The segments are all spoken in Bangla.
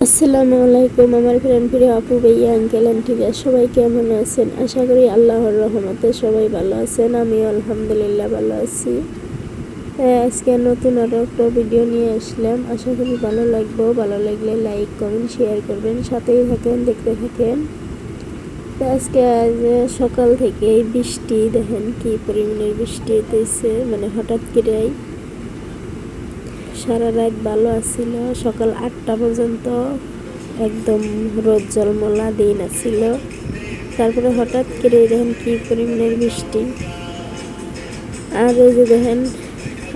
আসসালামু আলাইকুম আমার ফ্রেন্ড ফিরে আপু ভাইয়া আঙ্কেল আন্টিরা সবাই কেমন আছেন? আশা করি আল্লাহর রহমতে সবাই ভালো আছেন আমি আলহামদুলিল্লাহ ভালো আছি। হ্যাঁ, আজকে নতুন আরও একটা ভিডিও নিয়ে আসলাম। আশা করি ভালো লাগবে। ভালো লাগলে লাইক কমেন্ট শেয়ার করবেন সাথেই থাকেন দেখতে থাকেন। তো আজকে আজ সকাল থেকে বৃষ্টি দেখেন কি পরিমাণের বৃষ্টি হতেছে মানে হঠাৎ করেই। সারা রাত ভালো আছিল। সকাল আটটা পর্যন্ত একদম রোদ জলমলা দিন আছিল। তারপরে হঠাৎ করে দেখেন কি পরিমাণের বৃষ্টি। আর এই যে দেখেন,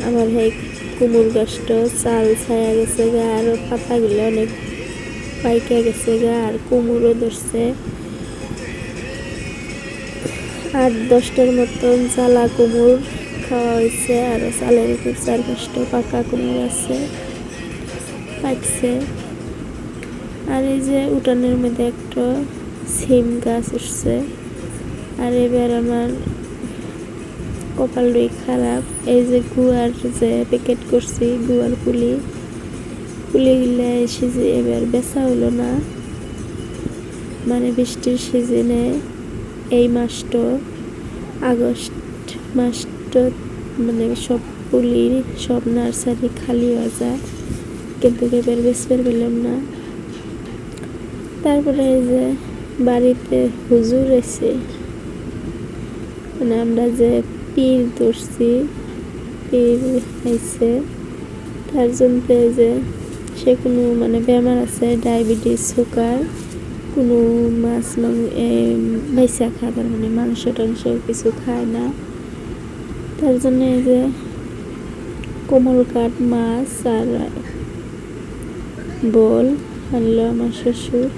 আমার এই কুমুর গাছটা চাল ছায়া গেছে গা, আর পাতাগুলো অনেক পাইকা গেছে গা, আর কুমুরও ধরছে। আট দশটার মতন চালা কুমুর খাওয়া হয়েছে, আর চালের উপর চার পাকা কুমড়ো আছে, পাকছে। আর এই যে উঠানের মধ্যে একটা সিম গাছ উঠছে। আর এবার আমার কপালটাই খারাপ। এই যে গুয়ার যে প্যাকেট করছি, গুয়ার পুলি, পুলিগুলো এসে যে এবার বেচা হলো না। মানে বৃষ্টির সিজনে এই মাসটা, আগস্ট মাসটা মানে সব পুলি সব নার্সারি খালি হয়ে যায়। কিন্তু এবার বেসপের পেলাম না। তারপরে এই যে বাড়িতে হুজুর এসে মানে আমরা যে পীর ধরছি, পীর আইছে তার জন্য যে সে কোনো মানে বেমার আছে, ডায়াবেটিস, সুগার, কোনো মাছ মাংস বাইসা খায় তার মানে মাংস টাংস কিছু খায় না। তার জন্য এই যে কোমল কাঠ, মাছ আর বল আনলো আমার শ্বশুর।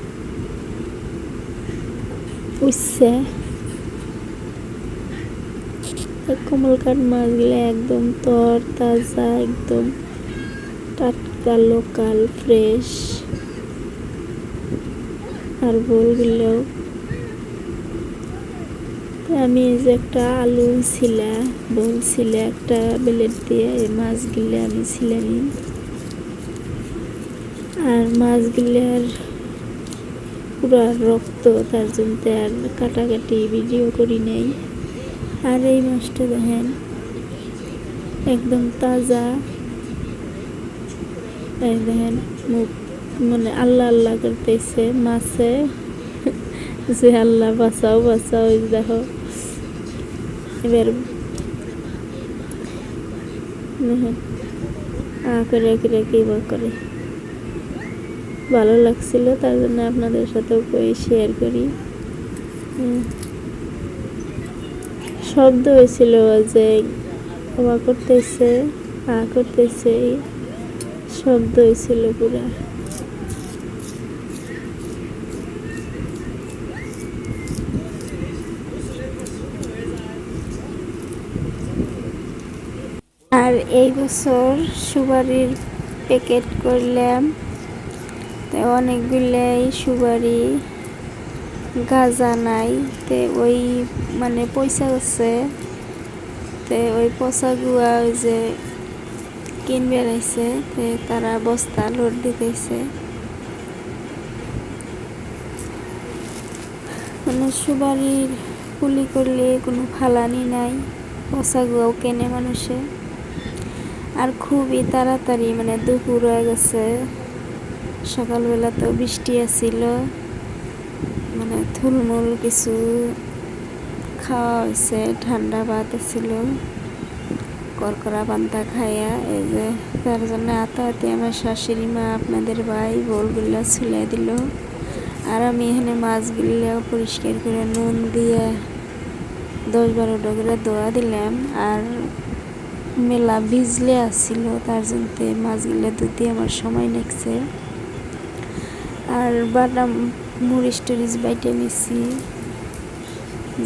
উঠছে কোমল কাঠ মাছগুলো একদম তর, তাজা, একদম টাটকা লোকাল ফ্রেশ আর বলগুলোও আমি যে একটা আলু ছিলা বল ছিলে, একটা বেলেট দিয়ে এই মাছগুলো আমি ছিলে নিই। আর মাছগুলার পুরো রক্ত, তার জন্য আর কাটাকাটি ভিডিও করি নেই। আর এই মাছটা দেখেন, একদম তাজা। এই দেখেন, মুখ মানে আল্লাহ আল্লাহ করতেছে মাছে। যে আল্লাহ বাঁচাও বাঁচাও দেখো। এবার করে করে কি বা করে ভালো লাগছিল, তার জন্য আপনাদের সাথেও কই শেয়ার করি। শব্দ হয়েছিল যে ওয়া করতেছে আ করতেছে শব্দ হয়েছিল পুরা আর এই বছর সুপারির প্যাকেট করলাম। তো অনেকগুলাই সুপারি, গাজা নাই। তে ওই মানে পয়সা আছে। তে ওই পয়সা গুয়া ওই যে কিনবে রাইছে তে তারা বস্তা লোড দিতেছে। মানে সুপারির পুলি করলে কোনো ফালানি নাই। পচা গুয়াও কেনে মানুষে। আর খুবই তাড়াতাড়ি মানে দুপুর হয়ে গেছে। সকালবেলা তো বৃষ্টি আসছিল মানে থুলমুল কিছু খাওয়া হয়েছে, ঠান্ডা ভাত ছিল করকরা পান্তা খাইয়া, এই যে তার জন্য আতাহাতি আমার শাশুড়ি মা আপনাদের ভাই বোলগুলো ছুলে দিল। আর আমি এখানে মাছগুলো পরিষ্কার করে নুন দিয়ে দশ বারো ডগরে দোয়া দিলাম। আর মেলা ভিজলে আসছিল তার জন্য মাছগুলো ধুতে আমার সময় লাগছে আর বাদাম মরিচ টরিচ বাইটে নিছি।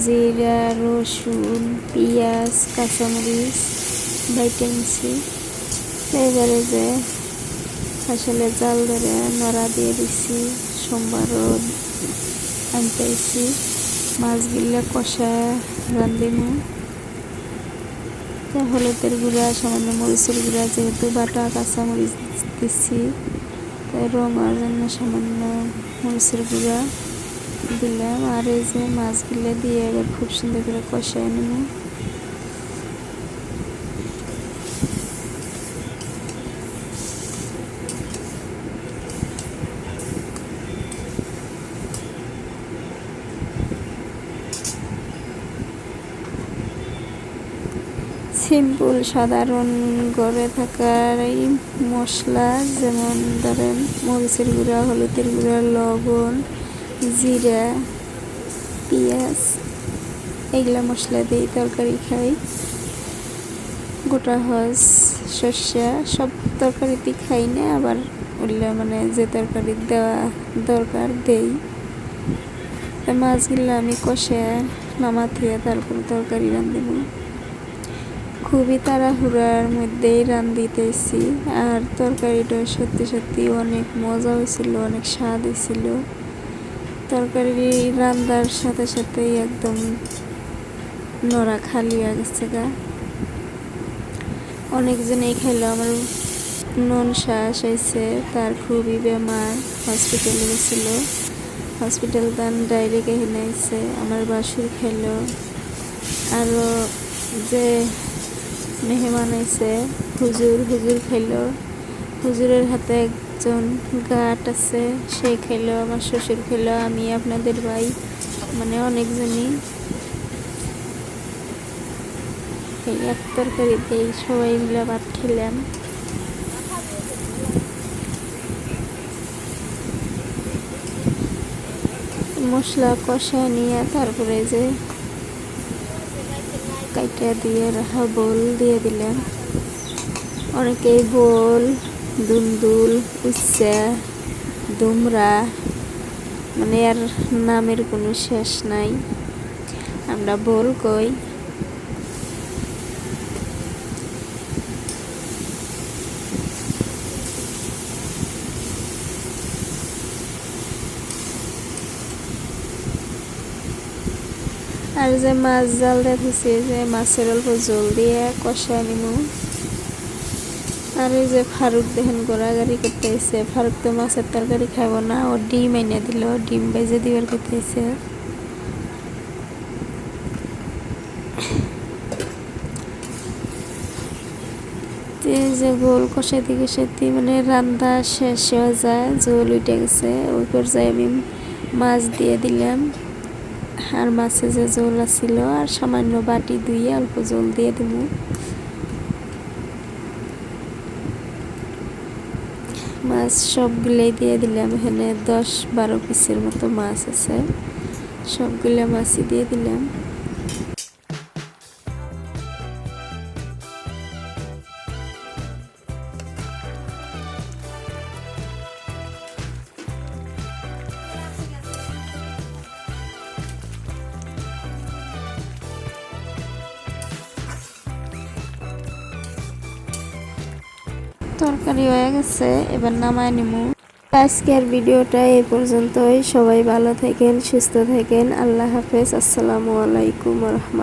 জিরা, রসুন, পেঁয়াজ, কাঁচামরিচ বাইটে নিছি। এবারে যে আসলে জাল ধরে নড়া দিয়ে দিছি সোমবারও আনতেছি মাছগুলো কষা রান্ধিমু। তো হলুদের গুঁড়া, সামান্য মরিচের গুঁড়া, যেহেতু বাটা, কাঁচা মরিচ দিচ্ছি। তাই রং আর জন্য সামান্য মরিচের গুঁড়া দিলাম। আর এই যে মাছগুলো দিয়ে এবার খুব সুন্দর করে কষায় নেব। সিম্পল সাধারণ ঘরে থাকার এই মশলা যেমন ধরেন মরিচের গুঁড়া, হলুদের গুঁড়া, লবণ, জিরা, পেঁয়াজ, এইগুলা মশলা দিয়ে তরকারি খাই। গোটা হস সর্ষা সব তরকারিতে খাই না, আবার ওগুলা মানে যে তরকারি দেওয়া দরকার দেই। মাছগুলো আমি কষে নামাথিয়ে তারপর তরকারি রাঁধিব খুবই তাড়াহুড়ার মধ্যেই রান্ধিতেছি আর তরকারিটা সত্যি সত্যি অনেক মজা হয়েছিল, অনেক স্বাদ হয়েছিল। তরকারি রান্নার সাথে সাথেই একদম নড়া খালি হয়ে গেছে গা। অনেকজনেই খাইলো আমার নন শ্বাস হয়েছে, তার খুবই বেমার হসপিটালে গেছিল। হসপিটাল তান ডাইরেক্ট এখানে আমার বাসুর খাইলো আরও যে মেহমান আইছে হুজুর হুজুর খাইলো হুজুরের হাতে একজন গাট আছে সে খেলো আমার শ্বশুর খেলো আমি আপনাদের ভাই মানে অনেকজনই এই এক তরকারিতেই সবাই মিলে ভাত খেলাম। মশলা কষা নিয়ে তারপরে যে কাইটা দিয়ে রাখা বোল দিয়ে দিলেন। অনেকেই বোল দুন্দুল উচ্ছে, দুমরা মানে আর নামের কোনো শেষ নাই। আমরা বোল কই? আর যে মাছ জাল দেখেছি যে মাছের অল্প জল দিয়ে কষায় নিমু। আর যে ফারুক দেখেন গোড়াগাড়ি করতেছে। ফারুক তো মাছের তরকারি খাব না, ও ডিম এনে দিল, ডিম বেজে দিবার করতেছে যে গোল কষাইতে কষাইতে মানে রান্না শেষ হয়ে যায়, জল উঠে গেছে, ওই পর্যায়ে আমি মাছ দিয়ে দিলাম। আর মাছে যে জল আছিল আর সামান্য বাটি ধুয়ে অল্প জল দিয়ে দেব। মাছ সবগুলোই দিয়ে দিলাম। এখানে দশ বারো পিসের মতো মাছ আছে। সবগুলো মাছই দিয়ে দিলাম। তরকারি হয়ে গেছে, এবার নামায় নিমু। আজকের ভিডিওটা এ পর্যন্তই। সবাই ভালো থাকেন, সুস্থ থাকেন। আল্লাহ হাফেজ। আসসালামু আলাইকুম রহমান